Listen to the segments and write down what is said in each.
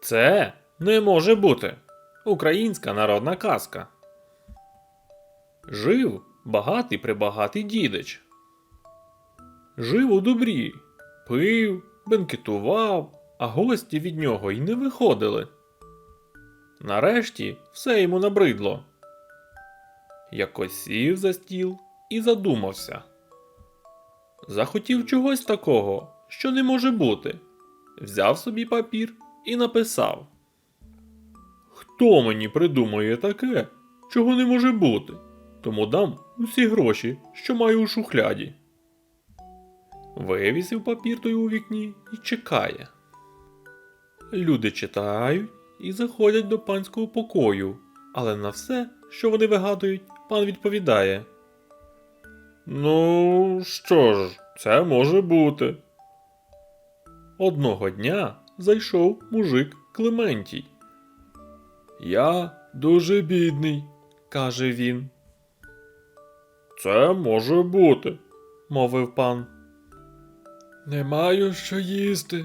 Це не може бути. Українська народна казка. Жив багатий прибагатий дідич. Жив у добрі, пив, бенкетував, а гості від нього й не виходили. Нарешті все йому набридло. Якось сів за стіл і задумався. Захотів чогось такого, що не може бути. Взяв собі папір і написав: Хто мені придумає таке, чого не може бути, тому дам усі гроші, що маю у шухляді. Вивісив папір той у вікні і чекає. Люди читають і заходять до панського покою, але на все, що вони вигадують, пан відповідає. Ну, що ж, це може бути. Одного дня зайшов мужик Клементій. Я дуже бідний, каже він. Це може бути, мовив пан. Не маю що їсти.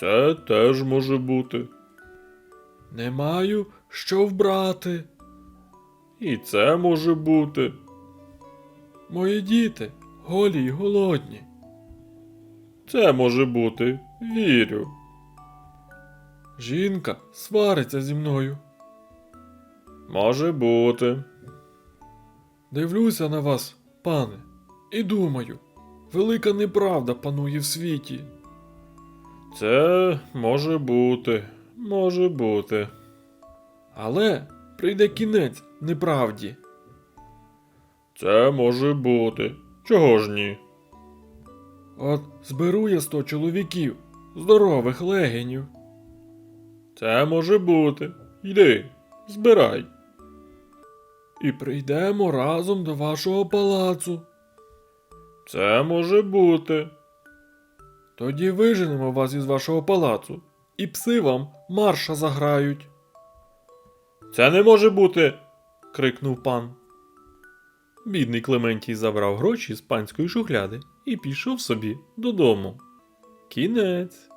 Це теж може бути. Не маю що вбрати. І це може бути. Мої діти голі й голодні. Це може бути, вірю. Жінка свариться зі мною. Може бути. Дивлюся на вас, пане, і думаю, велика неправда панує в світі. Це може бути, може бути. Але прийде кінець неправді. Це може бути. Чого ж ні? От зберу я сто чоловіків, здорових легенів. Це може бути. Йди, збирай. І прийдемо разом до вашого палацу. Це може бути. Тоді виженемо вас із вашого палацу, і пси вам марша заграють. Це не може бути. крикнув пан. Бідний Клементій забрав гроші з панської шухляди і пішов собі додому. Кінець.